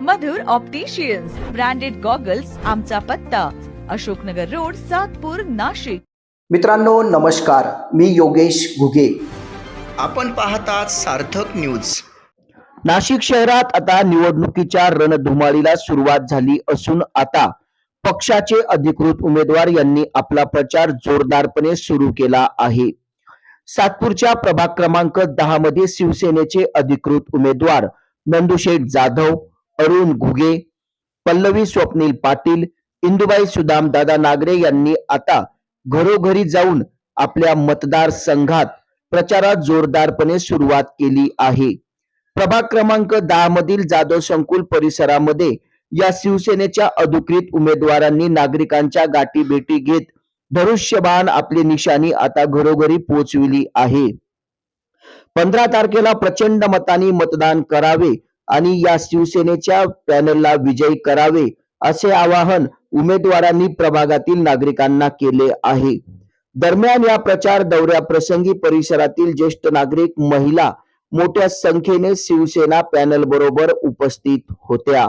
मधुर opticians branded goggles आमचा पत्ता Ashoknagar road Satpur Nashik. मित्रांनो नमस्कार. मी योगेश घुगे. आपण पाहतात सार्थक न्यूज नाशिक शहरात आता निवडणुकीच्या रणधुमाळीला सुरुवात झाली असून आता पक्षाचे अधिकृत उमेदवार यांनी आपला प्रचार जोरदारपणे सुरू केला आहे. सातपूरच्या प्रभाग क्रमांक दहा मध्ये शिवसेनेचे अधिकृत उमेदवार नंदुशेठ जाधव अरुण घुगे पल्लवी स्वप्नील पाटील इंदुबाई सुदाम दादा नागरे यांनी आता घरोघरी जाऊन आपल्या मतदारसंघात प्रचारात जोरदारपणे सुरुवात केली आहे. प्रभाग क्रमांक दहा मधील जाधव संकुल परिसरामध्ये या शिवसेनेच्या अधिकृत उमेदवारांनी नागरिकांच्या गाठी भेटी घेत धनुष्यबाण आपली निशाणी आता घरोघरी पोहोचविली आहे. पंधरा तारखेला प्रचंड मतांनी मतदान करावे आणि या शिवसेनेच्या पॅनलला विजयी करावे असे आवाहन उमेदवारांनी प्रभागातील नागरिकांना केले आहे. दरम्यान या प्रचार दौऱ्याप्रसंगी परिसरातील ज्येष्ठ नागरिक महिला मोठ्या संख्येने शिवसेना पॅनल बरोबर उपस्थित होत्या.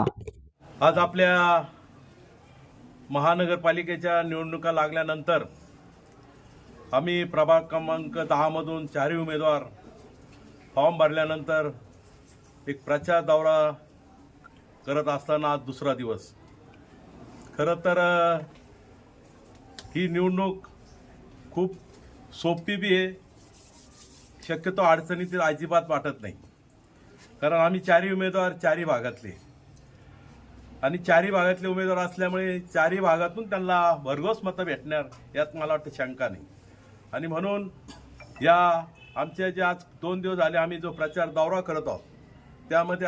आज आपल्या महानगरपालिकेच्या निवडणुका लागल्यानंतर आम्ही प्रभाग क्रमांक दहामधून चारही उमेदवार फॉर्म भरल्यानंतर एक प्रचार दौरा करत असताना आज दुसरा दिवस. खरं तर ही निवडणूक खूप सोपी बी आहे. शक्यतो अडचणीतील अजिबात वाटत नाही. कारण आम्ही चारही उमेदवार चारही भागातले. आणि चारही भागातले उमेदवार असल्यामुळे चारही भागातून त्यांना भरघोस मतं भेटणार यात मला वाटतं शंका नाही. आणि म्हणून या आमचे जे आज दोन दिवस झाले आम्ही जो प्रचार दौरा करत आहोत त्यामध्ये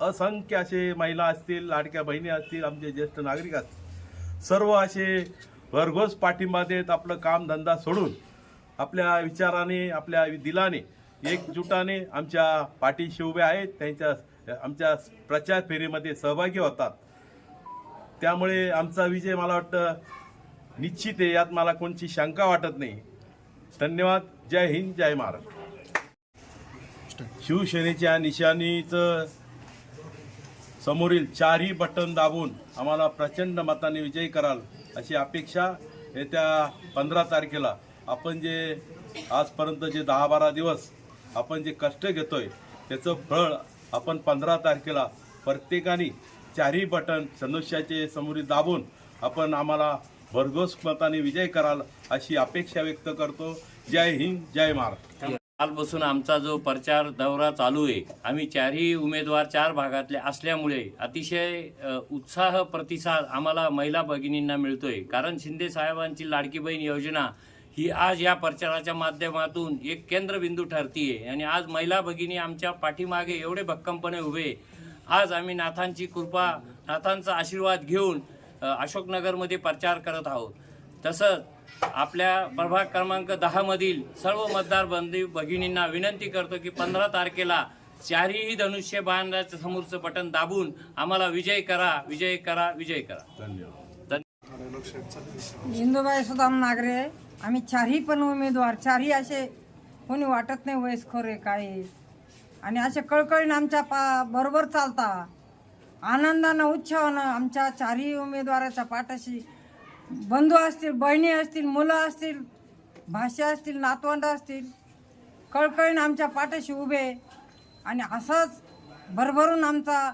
असंख्य असे महिला असतील लाडक्या बहिणी असतील आमचे ज्येष्ठ नागरिक असतील. सर्व असे भरघोस पाठिंबा देत आपलं कामधंदा सोडून आपल्या विचाराने आपल्या दिलाने एकजुटाने आमच्या पाठीशी उभे आहेत. त्यांच्या आमच्या प्रचार फेरीमध्ये सहभागी होतात. त्यामुळे आमचा विजय मला वाटतं निश्चित आहे. यात मला कोणची शंका वाटत नाही. धन्यवाद. जय हिंद जय महाराष्ट्र. शिवसेनेच्या निशाणीचं समोरील चारही बटन दाबून आम्हाला प्रचंड मताने विजयी कराल अशी अपेक्षा येत्या पंधरा तारखेला. आपण जे आजपर्यंत जे दहा बारा दिवस आपण जे कष्ट घेतोय त्याचं फळ आपण पंधरा तारखेला प्रत्येकाने चारही बटन धनुष्याचे समोरील दाबून आपण आम्हाला भरघोस मताने विजय कराल अशी अपेक्षा व्यक्त करतो. जय हिंद जय महाराष्ट्र. कालपासून आमचा जो प्रचार दौरा चालू आहे आम्ही चारही उमेदवार चार भागातले असल्यामुळे अतिशय उत्साह प्रतिसाद आम्हाला महिला भगिनींना मिळतोय. कारण शिंदे साहेबांची लाडकी बहीण योजना ही आज या प्रचाराच्या माध्यमातून एक केंद्रबिंदू ठरतीये. आणि आज महिला भगिनी आमच्या पाठीमागे एवढे भक्कमपणे उभे. आज आम्ही नाथांची कृपा नाथांचा आशीर्वाद घेऊन अशोकनगरमध्ये प्रचार करत आहोत. तसंच आपल्या प्रभाग क्रमांक दहा मधील सर्व मतदार बंदी भगिनींना विनंती करतो की पंधरा तारखेला चारही धनुष्य बांधाचं समोरचं बटन दाबून आम्हाला विजय करा विजय करा विजय करा. इंदुबाई सुदाम नागरे आम्ही चारही पण उमेदवार चारही असे कोणी वाटत नाही वयस्कर आहे काय. आणि असे कळकळीनं आमच्या पा बरोबर चालता. आनंदानं उत्साहानं आमच्या चारही उमेदवाराच्या पाठाशी बंधू असतील बहिणी असतील मुलं असतील भाषा असतील नातवंड असतील कळकळीनं आमच्या पाठाशी उभे आणि असंच भरभरून आमचा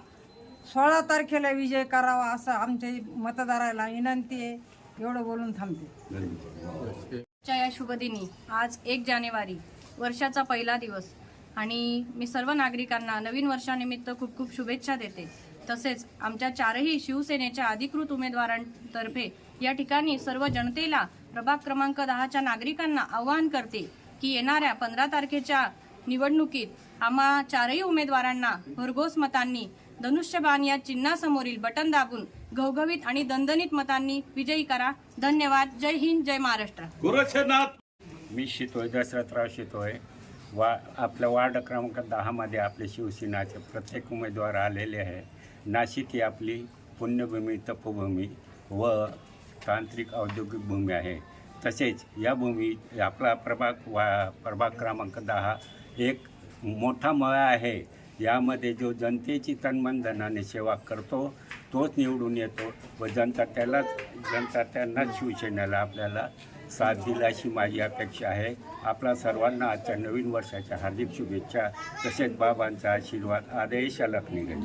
सोळा तारखेला विजय करावा असं आमच्या मतदाराला विनंती आहे. एवढं बोलून थांबते. या शुभदिनी आज एक जानेवारी वर्षाचा पहिला दिवस. आणि मी सर्व नागरिकांना नवीन वर्षानिमित्त खूप खूप शुभेच्छा देते. तसेच आमच्या चारही शिवसेनेच्या अधिकृत उमेदवारांतर्फे या ठिकाणी सर्व जनतेला प्रभाग क्रमांक दहाच्या नागरिकांना आवाहन करते की येणाऱ्या पंधरा तारखेच्या निवडणुकीत आम्हा चारही उमेदवारांना भरघोस मतांनी धनुष्यबाण या चिन्हासमोरील बटन दाबून घवघवीत आणि दणदणीत मतांनी विजयी करा. धन्यवाद. जय हिंद जय महाराष्ट्र. मी शितोय दशरथराव शितोय. वा आपल्या वार्ड क्रमांक दहामध्ये आपले शिवसेनाचे प्रत्येक उमेदवार आलेले आहे. नाशिक ही आपली पुण्यभूमी तपोभूमी व तांत्रिक औद्योगिक भूमी आहे. तसेच या भूमी आपला प्रभाग वा प्रभाग क्रमांक दहा एक मोठा मळा आहे. यामध्ये जो जनतेची तन्मनधनाने सेवा करतो तोच निवडून येतो व जनता त्यालाच जनता त्यांनाच शिवसेनेला आपल्याला साथ दिल अशी माझी अपेक्षा आहे. आपला सर्वांना आजच्या नवीन वर्षाच्या हार्दिक शुभेच्छा. तसेच बाबांचा आशीर्वाद आदेश अलक निघेल